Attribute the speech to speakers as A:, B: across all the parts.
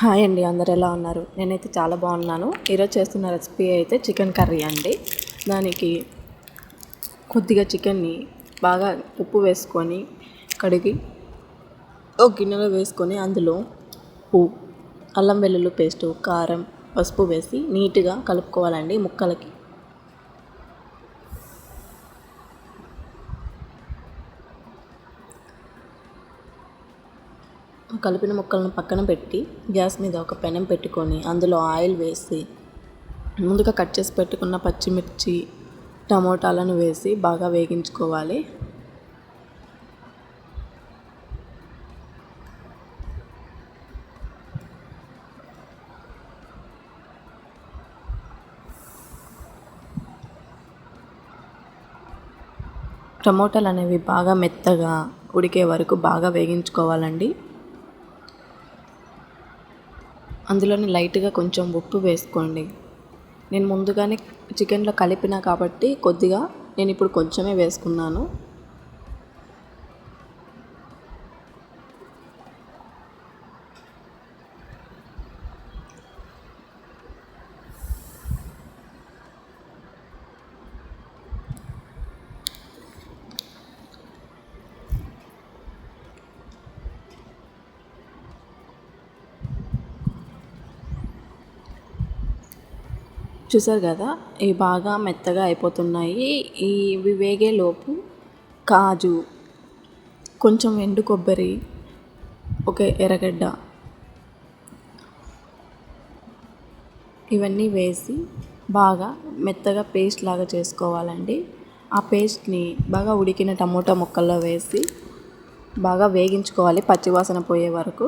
A: Hi అండి అందరు ఎలా ఉన్నారు? నేనైతే చాలా బాగున్నాను. ఈరోజు చేస్తున్న రెసిపీ అయితే చికెన్ కర్రీ అండి. దానికి కొద్దిగా చికెన్ని బాగా ఉప్పు వేసుకొని కడిగి ఒక గిన్నెలో వేసుకొని అందులో ఉప్పు అల్లం వెల్లుల్లి పేస్టు కారం పసుపు వేసి నీట్గా కలుపుకోవాలండి ముక్కలకి. కలిపిన ముక్కలను పక్కన పెట్టి గ్యాస్ మీద ఒక పెనం పెట్టుకొని అందులో ఆయిల్ వేసి ముందుగా కట్ చేసి పెట్టుకున్న పచ్చిమిర్చి టమోటాలను వేసి బాగా వేగించుకోవాలి. టమోటాలు అనేవి బాగా మెత్తగా ఉడికే వరకు బాగా వేగించుకోవాలండి. అందులోని లైట్గా కొంచెం ఉప్పు వేసుకోండి. నేను ముందుగానే చికెన్లో కలిపిన కాబట్టి కొద్దిగా నేను ఇప్పుడు కొంచెమే వేసుకున్నాను. చూసారు కదా ఇవి బాగా మెత్తగా అయిపోతున్నాయి. ఇవి వేగేలోపు కాజు కొంచెం ఎండు కొబ్బరి ఒక ఎర్రగడ్డ ఇవన్నీ వేసి బాగా మెత్తగా పేస్ట్ లాగా చేసుకోవాలండి. ఆ పేస్ట్ని బాగా ఉడికిన టమోటా ముక్కల్లో వేసి బాగా వేగించుకోవాలి పచ్చివాసన పోయే వరకు.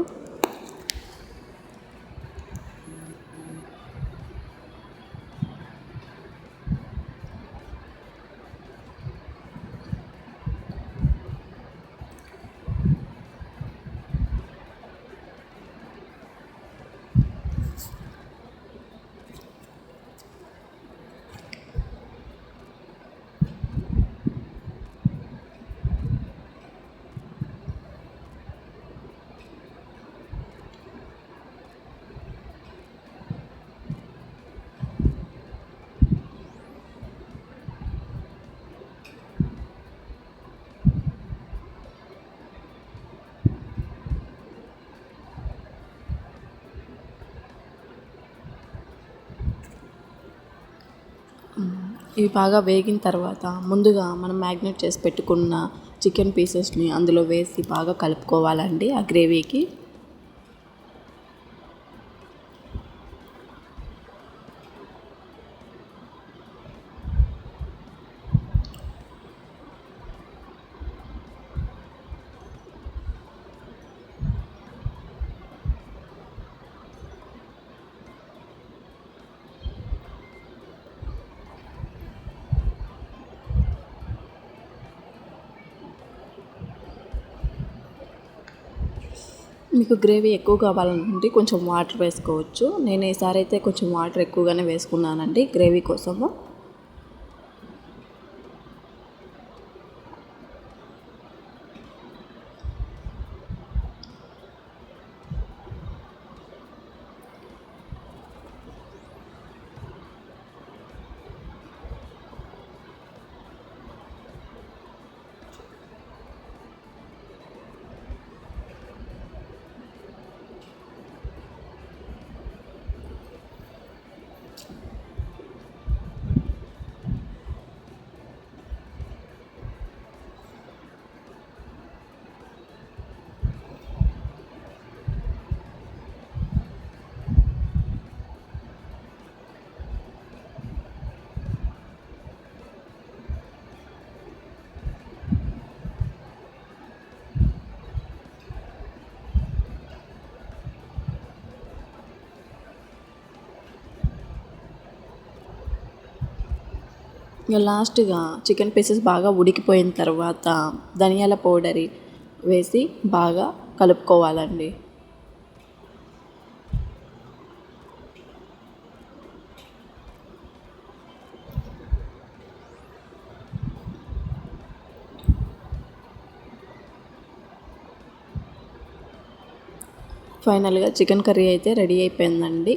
A: ఇవి బాగా వేగిన తర్వాత ముందుగా మనం మ్యాగ్నేట్ చేసి పెట్టుకున్న చికెన్ పీసెస్ని అందులో వేసి బాగా కలుపుకోవాలండి ఆ గ్రేవీకి. మీకు గ్రేవీ ఎక్కువ కావాలనుకుంటే కొంచెం వాటర్ వేసుకోవచ్చు. నేను ఈసారి అయితే కొంచెం వాటర్ ఎక్కువగానే వేసుకున్నానండి గ్రేవీ కోసము. లాస్ట్గా చికెన్ పీసెస్ బాగా ఉడికిపోయిన తర్వాత ధనియాల పౌడర్ వేసి బాగా కలుపుకోవాలండి. ఫైనల్గా చికెన్ కర్రీ అయితే రెడీ అయిపోయిందండి.